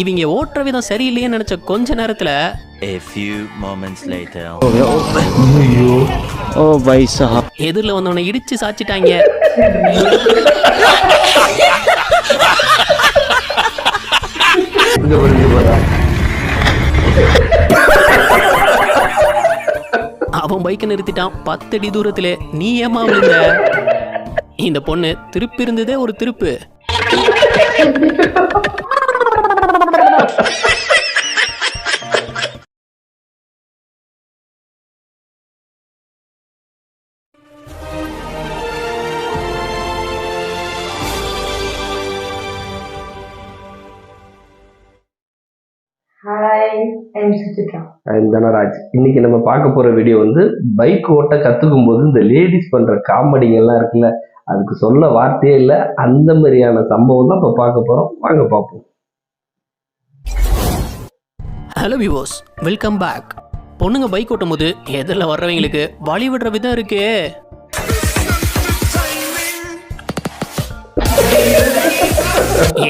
இவங்க ஓட்டுற விதம் சரியில்லையேன்னு நினைச்ச கொஞ்ச நேரத்துல A few moments later. ஓ பை சாஹா எதிரில் வந்தவனை இடிச்சு சாச்சிட்டாங்க. அவன் பைக்கை நிறுத்திட்டான். பத்து அடி தூரத்துல நீ ஏமா விழுந்த? இந்த பொண்ணு திருப்பி இருந்ததே ஒரு திருப்பு. தனராஜ் இன்னைக்கு நம்ம பார்க்க போற வீடியோ வந்து பைக் ஓட்ட கத்துக்கும் போது இந்த லேடிஸ் பண்ற காமெடிங்க எல்லாம் இருக்குல்ல அதுக்கு சொல்ல வார்த்தையே இல்லை. அந்த மாதிரியான சம்பவம் தான் இப்போ பார்க்க போறோம். வாங்க பார்ப்போம். ஹலோ விவோஸ் வெல்கம் பேக் பொண்ணுங்க பைக் ஓட்டும் போது எதிரில் வர்றவங்களுக்கு வழி விடுற விதம் இருக்கு.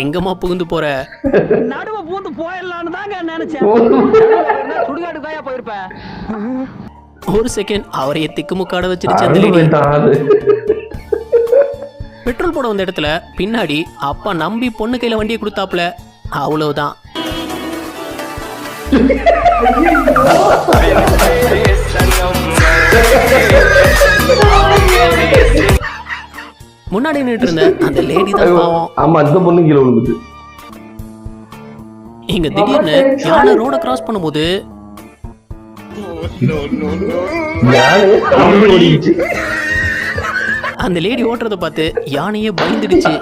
எங்கம்மா புகுந்து போற? நடுவ பூந்து போயிடலான்னு தாங்க நினைச்சேன். சுடுகாடு தாயா போயிருப்பேன் ஒரு செகண்ட் அவரையே திக்குமுக்காட வச்சிருச்சு அந்த ஆளு. பெட்ரோல் போட வந்த இடத்துல பின்னாடி அப்பா நம்பி பொண்ணு கையில வண்டியை கொடுத்தாப்புல. அவ்வளவுதான். முன்னாடி நின்னுட்டு இருந்த அந்த லேடி தான் பாவம். ஆமா அந்த பொண்ணு கீழே விழுந்துட்டு. இங்க திடீர்னு யானை ரோட கிராஸ் பண்ணும்போது அந்த லேடி ஓட்டுறத பார்த்து யானையே பயந்துடுச்சு.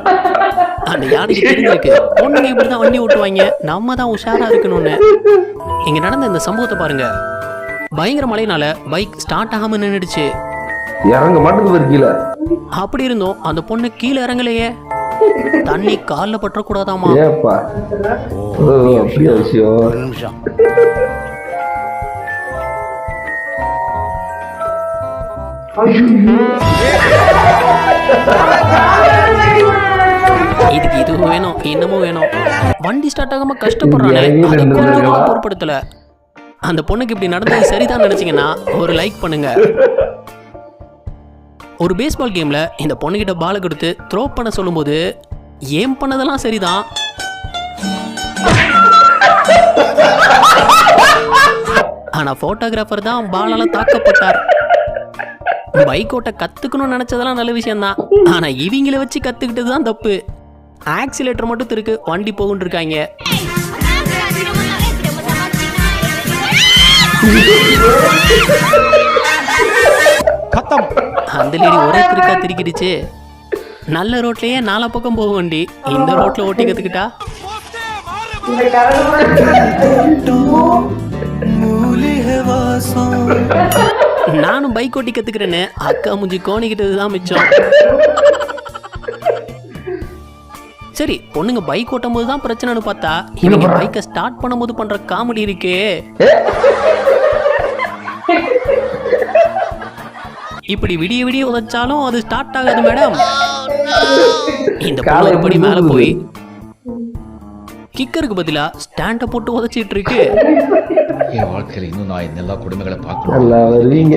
அந்த யானைக்கு தெரிஞ்சிருக்கு. பொண்ணுங்க இப்படிதான் வண்டி ஓட்டுவாங்க. நம்ம தான் உஷாரா இருக்கணும்னு. இங்க நடந்த இந்த சம்பவத்தை பாருங்க. பயங்கர மழைனால பைக் ஸ்டார்ட் ஆகாம நின்னுடுச்சு. இறங்க மாட்டேங்குது பாரு கீழே. அப்படி இருந்தோம். அந்த பொண்ணு கீழே இறங்கலையே. தண்ணி கால்ல ஓ அப்படியா விஷயம். இதுக்கு இதுவும் வேணும் இன்னமும் வேணும். வண்டி ஸ்டார்ட் ஆகாம கஷ்டப்படுறானே? பொருட்படுத்தல. அந்த பொண்ணுக்கு இப்படி நடந்தது சரிதான் நினைச்சீங்கன்னா ஒரு லைக் பண்ணுங்க. ஒரு பேஸ்பால் கேம்ல இந்த பொண்ணுகிட்ட பாலை கொடுத்து த்ரோ பண்ண சொல்லும்போது ஏம் பண்ணதெல்லாம் சரிதான்? ஆனா போட்டோகிராஃபர் தான் பாலால தாக்கப்பட்டார். பைக் ஓட்ட கத்துக்கணும்னு நினைச்சதெல்லாம் நல்ல விஷயம்தான். ஆனா இவங்கள வச்சு கத்துக்கிட்டது தான் தப்பு. ஆக்சிலேட்டர் மட்டும் திருக்கு. வண்டி போகுன்னு இருக்காங்க. அந்த லேடி ஒரே திருக்கா திருக்கிடுச்சு. நல்ல ரோட்லயே நாலா பக்கம் போக வண்டி. இந்த ரோட்ல ஓட்டி கத்துக்கிட்டா நானும் பைக் ஓட்டி கத்துக்கிறேன்னு அக்கா முஞ்சி கோணிக்கிட்டது தான் மிச்சம். சரி பொண்ணுங்க பைக் ஓட்டும் போது தான் பிரச்சனைன்னு பார்த்தா இவங்க பைக்கை ஸ்டார்ட் பண்ணும்போது பண்ற காமெடி இருக்கே. இப்படி விடிய விடிய உதைச்சாலும் அது ஸ்டார்ட் ஆகாது மேடம் இந்த பொண்ணு எப்படி மேல? போய் கிக்கருக்கு பதிலா ஸ்டாண்ட போட்டு உதைச்சிட்டு இருக்கு. என் வாழ்க்கையில் இன்னும் நான் இந்த எல்லா கொடுமைகளை பார்க்கணும். நல்லா வருவீங்க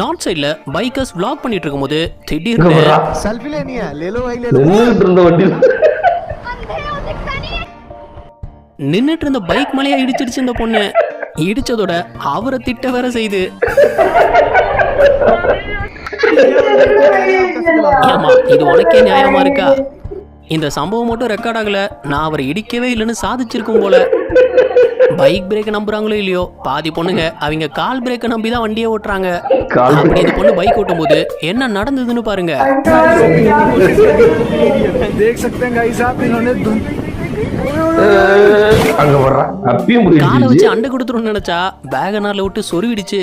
நார்த் சைடுல பைக்கர்ஸ் விளாக் பண்ணிட்டு இருக்கும்போது திடீர்னு நின்னுட்டு இருந்த பைக் மலையா இடிச்சிருச்சு இந்த பொண்ணு. இடிச்சதோட அவரை திட்ட வேற செய்து. ஏமா இது உனக்கே நியாயமா இருக்கா? இந்த சம்பவம் மட்டும் ரெக்கார்ட் ஆகல. நான் அவரை இடிக்கவே இல்லைன்னு சாதிச்சிருக்கும் போல. பைக் பிரேக் நம்புறாங்களோ இல்லையோ? பாதி பொண்ணுங்க அவங்க கால் பிரேக்கை நம்பி தான் வண்டியை ஓட்டுறாங்க. அப்படி இந்த பொண்ணு பைக் ஓட்டும்போது என்ன நடந்ததுன்னு பாருங்க. காலை வச்சு அண்டை கொடுத்துருன்னு நினைச்சா பேகனார்ல விட்டு சொருவிடுச்சு.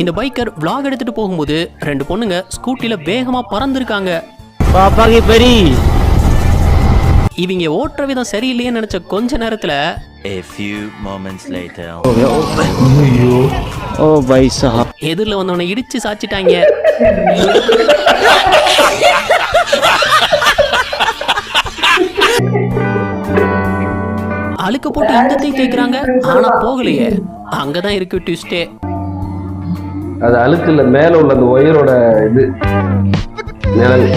இந்த பைக்கர் விளாக் எடுத்துட்டு போகும்போது ரெண்டு பொண்ணுங்க ஸ்கூட்டில வேகமா பறந்துருக்காங்க. பாப்பாக்கு பெரிய இவங்க ஓட்டுற விதம் சரியில்லையே நினைச்ச கொஞ்ச நேரத்துல A few moments later. ஐயோ ஓ பைசா எதிரில் வந்தவனை இடிச்சு சாச்சிட்டாங்க. அழுக்க போட்டு இந்தத்தை கேட்குறாங்க ஆனா போகலையே. அங்கதான் இருக்கு ட்விஸ்டே. அது அழுக்கு இல்ல மேல உள்ள அந்த ஒயரோட இது. நிழல்.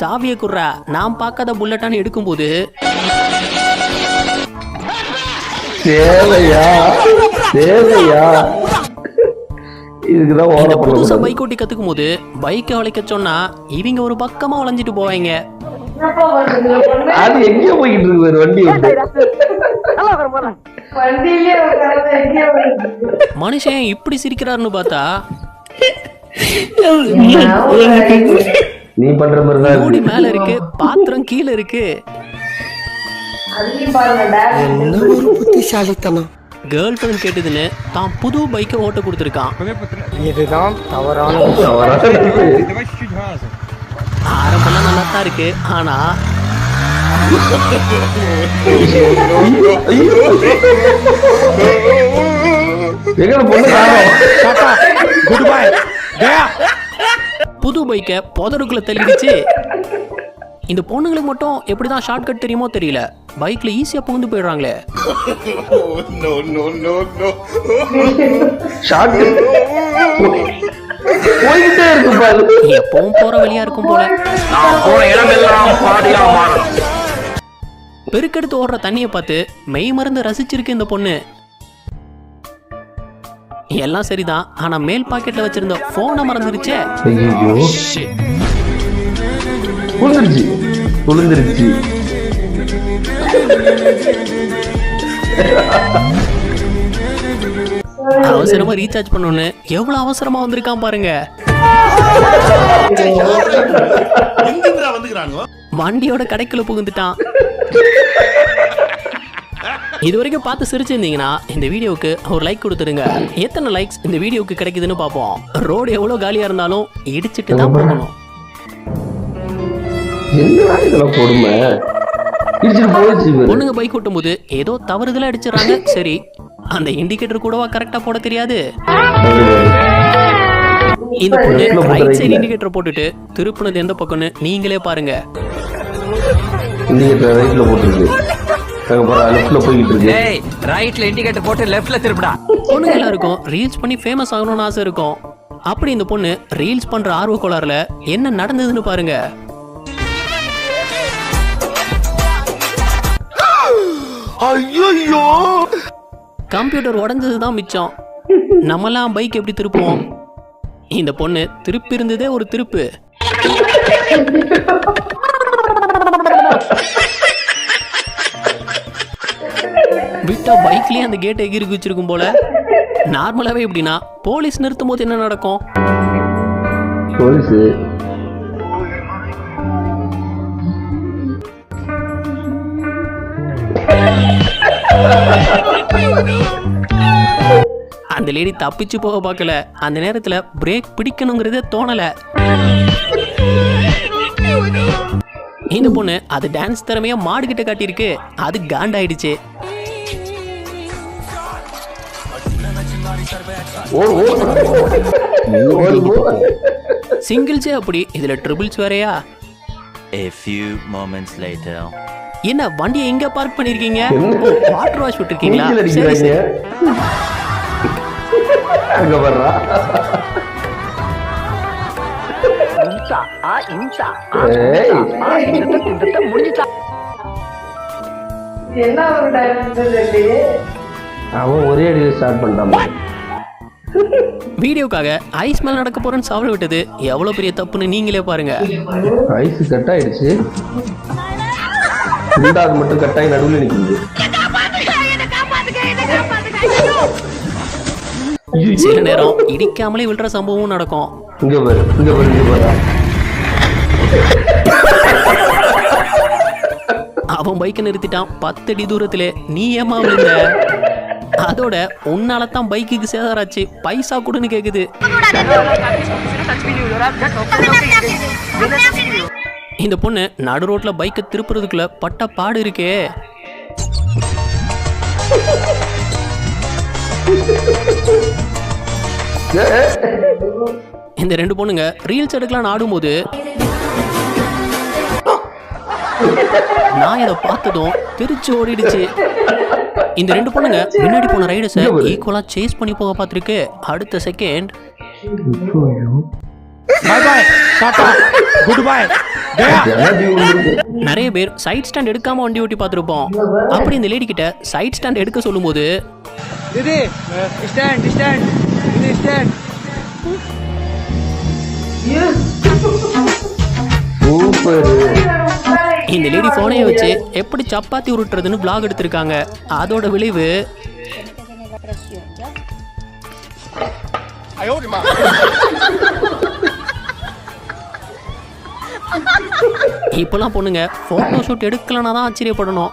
சாவிய குர்ரா நான் பார்க்காத புல்லட்டான்னு எடுக்கும்போது. தேவையா? தேவையா? இதுக்குதான் ஓட இந்த புதுசா பைக் ஓட்டி கத்துக்கும் போது பைக்கை வளைக்க சொன்னா இவங்க ஒரு பக்கமா வளைஞ்சிட்டு போவாங்க. அது எங்கேயோ போய்கிட்டு இருக்கு வண்டி. மனுஷன் இப்படி சிரிக்கிறாருன்னு பார்த்தா. நீ பண்ற மாதிரி தான் மூடி மேல இருக்கு பாத்திரம் கீழ இருக்கு. என்ன ஒரு புத்திசாலித்தனம். கேர்ள் ஃப்ரெண்ட் கேட்டதுன்னு தான் புது பைக்கை ஓட்ட கொடுத்துருக்கான். இதுதான் தவறான ஆரம்பம்லாம் நல்லா தான் இருக்கு ஆனா எங்க பொண்ணு குட் பாய் புது பைக்கை புதருக்குள்ள தள்ளிடுச்சு. இந்த பொண்ணுங்களுக்கு மட்டும் எப்படிதான் ஷார்ட் கட் தெரியுமோ தெரியல. பைக்ல ஈஸியா புகுந்து போயிடுறாங்களே. எப்பவும் போற வழியா இருக்கும் போல. பெருக்கெடுத்து ஓடுற தண்ணியை பார்த்து மெய் மறந்து ரசிச்சிருக்கு இந்த பொண்ணு. எல்லாம் சரிதான். ஆனா மேல் பாக்கெட்ல வச்சிருந்த போனை மறந்துருச்சே. ஐயோ. குளிர்ந்துருச்சு குளிர்ந்துருச்சு அவசரமா ரீசார்ஜ் பண்ணணும்னு எவ்வளவு அவசரமா வந்திருக்கான் பாருங்க. வண்டியோட கடைக்குள்ள புகுந்துட்டான். இது வரைக்கும் பார்த்து சிரிச்சிருந்தீங்கன்னா இந்த வீடியோவுக்கு ஒரு லைக் கொடுத்துருங்க எத்தனை லைக்ஸ் இந்த வீடியோவுக்கு கிடைக்குதுன்னு பார்ப்போம். ரோடு எவ்வளவு காலியா இருந்தாலும் இடிச்சிட்டு தான் போகணும். பொண்ணுங்க பைக் ஓட்டும் போது ஏதோ தவறுதலா அடிச்சிடறாங்க. சரி அந்த இண்டிகேட்டர் கூடவா கரெக்டா போட தெரியாது. இந்த பொண்ணு ரைட் சைடு. இண்டிகேட்டர் போட்டுட்டு திருப்புனது எந்த பக்கம்னு நீங்களே பாருங்க. இண்டிகேட்டர் ரைட்ல போட்டுருக்கு. லெஃப்ட்ல போய்கிட்டு இருக்கு. ஏய் ரைட்ல இண்டிகேட்டர் போட்டு லெஃப்ட்ல திருப்புடா. பொண்ணுங்க எல்லாருக்கும் ரீல்ஸ் பண்ணி ஃபேமஸ் ஆகணும்னு ஆசை இருக்கும். அப்படி இந்த பொண்ணு ரீல்ஸ் பண்ற ஆர்வ கோளாறுல என்ன நடந்ததுன்னு பாருங்க. கம்ப்யூட்டர் உடஞ்சது தான் மிச்சம். நம்மலாம் பைக் எப்படி திருப்புவோம்? இந்த பொண்ணு திருப்பி இருந்ததே ஒரு திருப்பு. விட்டா பைக்லயே அந்த கேட்டை எகிரி குச்சிருக்கும் போல. நார்மலாவே எப்படின்னா போலீஸ் நிறுத்தும் போது என்ன நடக்கும்? போலீஸ் அந்த லேடி தப்பிச்சு போக பார்க்கல. அந்த நேரத்துல பிரேக் பிடிக்கணுங்கிறதே தோணல. இந்த பொண்ணு அது டான்ஸ் திறமையா மாடு கிட்ட காட்டியிருக்கு. அது காண்டாயிடுச்சு. சிங்கிள்ஸே அப்படி இதுல ட்ரிபிள்ஸ் வேறயா? A few moments later. என்ன வண்டியை எங்க பார்க் பண்ணிருக்கீங்க? என்ன? வாட்டர் வாஷ் விட்டுருக்கீங்களா? அங்க வர்றா? ஏய். என்ன ஒரு டைம் தெரியலையே அவன் ஒரே அடியில் ஸ்டார்ட் பண்ணிட்டான். வீடியோக்காக ஐஸ் மேல நடக்க போறேன்னு சாவல் விட்டது. எவ்வளவு பெரிய தப்புன்னு நீங்களே பாருங்க. ஐஸ் கட் ஆயிடுச்சு ரெண்டாவது மட்டும் கட்டாயி நடுவில் நிற்குது சில நேரம் இடிக்காமலே விழுற சம்பவமும் நடக்கும். இங்க பாரு இங்க பாரு இங்க பாரு. அவன் பைக்கை நிறுத்திட்டான். பத்து அடி தூரத்துல நீ ஏமா விழுந்த? அதோட உன்னால தான் பைக்குக்கு சேதாராச்சு. பைசா கொடுன்னு கேக்குது. இந்த பொண்ணு நடு ரோட்ல பைக்கை திருப்புறதுக்குள்ள பட்ட பாடு இருக்கே. இந்த ரெண்டு பொண்ணுங்க ரீல்ஸ் எடுக்கலாம்னு ஆடும்போது நான் இதை பார்த்ததும் திருச்சி ஓடிடுச்சு. இந்த ரெண்டு பொண்ணுங்க முன்னாடி போன ரைடர்ஸை ஈக்குவலா சேஸ் பண்ணி போக பார்த்துருக்கு. அடுத்த second bye bye tata good bye Gaya ஜனாதி உங்களுக்கு நிறைய பேர் சைட் ஸ்டாண்ட் எடுக்காம வண்டி ஓட்டி பார்த்துருப்போம். அப்படி இந்த லேடி கிட்ட சைட் ஸ்டாண்ட் எடுக்க சொல்லும்போது இது ஸ்டாண்ட் ஸ்டாண்ட் இது ஸ்டாண்ட் சூப்பர் இந்த லேடி போனையை வச்சு எப்படி சப்பாத்தி உருட்டுறதுன்னு vlog எடுத்திருக்காங்க. அதோட விளைவு இப்போலாம் பொண்ணுங்க ஃபோட்டோ ஷூட் எடுக்கலனா தான் ஆச்சரியப்படணும்.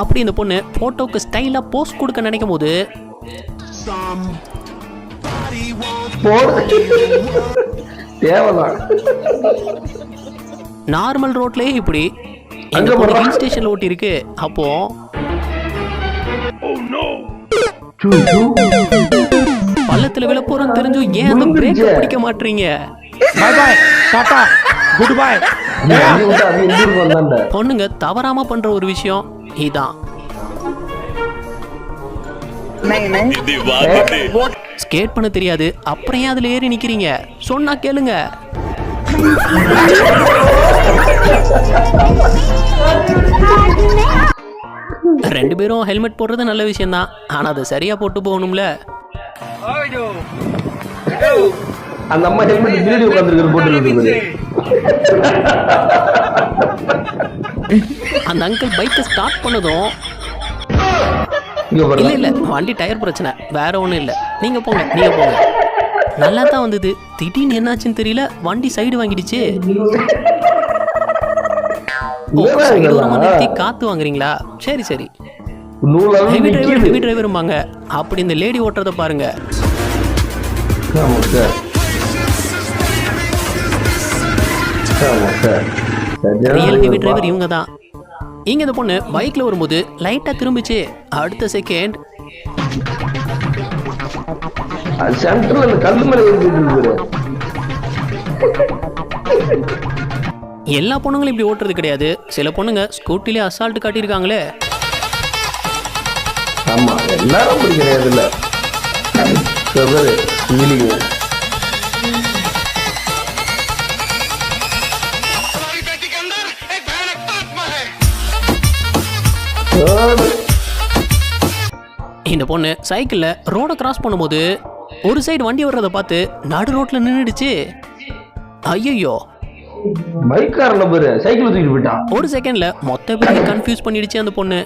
அப்படி இந்த பொண்ணு ஃபோட்டோக்கு ஸ்டைலாக போஸ்ட் கொடுக்க நினைக்கும் போது தேவைதான். நார்மல் ரோட்லயே இப்படி பொண்ணு போடுறா. ஹில் ஸ்டேஷன்ல ஓட்டி இருக்கு அப்போ பள்ளத்துல விழ போறோம் தெரிஞ்சும் ஏன் அந்த பிரேக். பிடிக்க மாட்டீங்க bye bye tata good bye பொண்ணுங்க தவறாம பண்ற ஒரு விஷயம் இதான். ஸ்கேட் பண்ண தெரியாது. அப்புறம் ஏன் அதுல ஏறி நிக்கிறீங்க? சொன்னா கேளுங்க. ரெண்டு பேரும் ஹெல்மெட் போடுறது நல்ல விஷயம்தான். ஆனா அதை சரியா போட்டு போகணும்ல. அந்த அம்மா ஹெல்மெட் பின்னாடி உட்காந்துருக்கிற போட்டு அந்த அங்கிள் பைக்கை ஸ்டார்ட் பண்ணதும் இல்ல இல்ல வண்டி டயர் பிரச்சனை. வேற ஒண்ணும் இல்ல. நீங்க போங்க நீங்க போங்க. நல்லா தான் வந்தது. திடீர்னு என்னாச்சுன்னு தெரியல வண்டி சைடு வாங்கிடுச்சு. நிறுத்தி காத்து வாங்குறீங்களா? சரி சரி. Heavy driver. ஹெவி டிரைவரும்பாங்க அப்படி இந்த லேடி ஓட்டுறத பாருங்க. Real heavy. டிரைவர் இவங்க தான் இங்க இந்த பொண்ணு பைக்ல வரும்போது லைட்டா திரும்பிச்சு அடுத்த செகண்ட் சென்டர்ல அந்த கல்லு மேல எல்லா பொண்ணுங்களும் இப்படி ஓட்டுறது கிடையாது. சில பொண்ணுங்க ஸ்கூட்டிலே அசால்ட் காட்டியிருக்காங்களே. ஆமா எல்லாரும் அப்படி கிடையாது இல்ல இந்த பொண்ணு சைக்கிளில் ரோடை கிராஸ் பண்ணும்போது ஒரு சைடு வண்டி வர்றதை பார்த்து நடு ரோட்ல நின்றுடுச்சு ஐயோ பைக்கார நம்பரு சைக்கிள் தூக்கிட்டு போயிட்டான். ஒரு செகண்ட்ல மொத்த பேரையும் கன்ஃபியூஸ் பண்ணிடுச்சு அந்த பொண்ணு.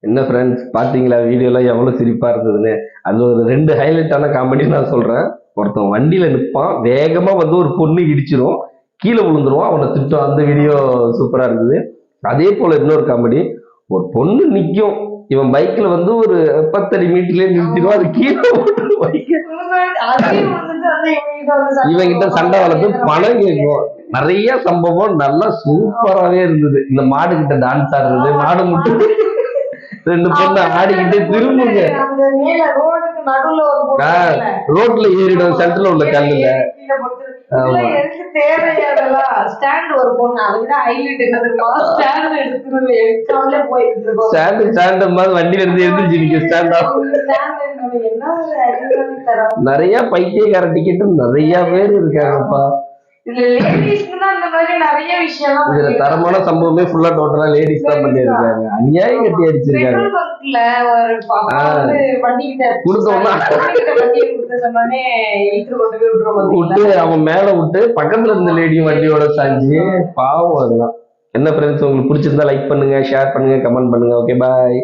என்ன ஃப்ரெண்ட்ஸ் பாத்தீங்களா? வீடியோலாம் எவ்வளவு சிரிப்பா இருந்ததுன்னு. அது ஒரு ரெண்டு ஹைலைட்டான காமெடி நான் சொல்றேன். ஒருத்தன் வண்டியில நிப்பான் வேகமா வந்து ஒரு பொண்ணு இடிச்சிரும் கீழே விழுந்துருவான் அவனை திட்டம். அந்த வீடியோ சூப்பரா இருந்தது. அதே போல இன்னொரு காமெடி ஒரு பொண்ணு நிக்கும். இவன் பைக்ல வந்து ஒரு பத்தடி மீட்டர்லயே நிறுத்திடுவான். அது கீழே போட்டு இவன் கிட்ட சண்டை வளர்த்து பணம் கேட்கும் நிறைய சம்பவம் நல்லா சூப்பராவே இருந்தது. இந்த மாடு கிட்ட டான்ஸ் ஆடுறது மாடு முட்டு. ரெண்டு பொண்ணு ஆடிக்கிட்டு திரும்புங்க. ரோட்ல ஏறிடும் சென்டர்ல உள்ள கல்லுல. வண்டியில இருந்து எழுந்திரிச்சு நிக்க ஸ்டாண்ட். நிறைய பைத்தியக்கார டிக்கெட் நிறைய பேர் இருக்காங்கப்பா. இதுல தரமான சம்பவமே ஃபுல்லா டோட்டலா லேடிஸ் தான் பண்ணிருக்காங்க அநியாயம் கட்டி அடிச்சிருக்காங்க. விட்டு அவன் மேல விட்டு பக்கத்துல இருந்த லேடியும் வண்டியோட சாஞ்சி பாவம் அதெல்லாம் என்ன ஃப்ரெண்ட்ஸ் உங்களுக்கு பிடிச்சிருந்தா லைக் பண்ணுங்க ஷேர் பண்ணுங்க கமெண்ட் பண்ணுங்க. Okay bye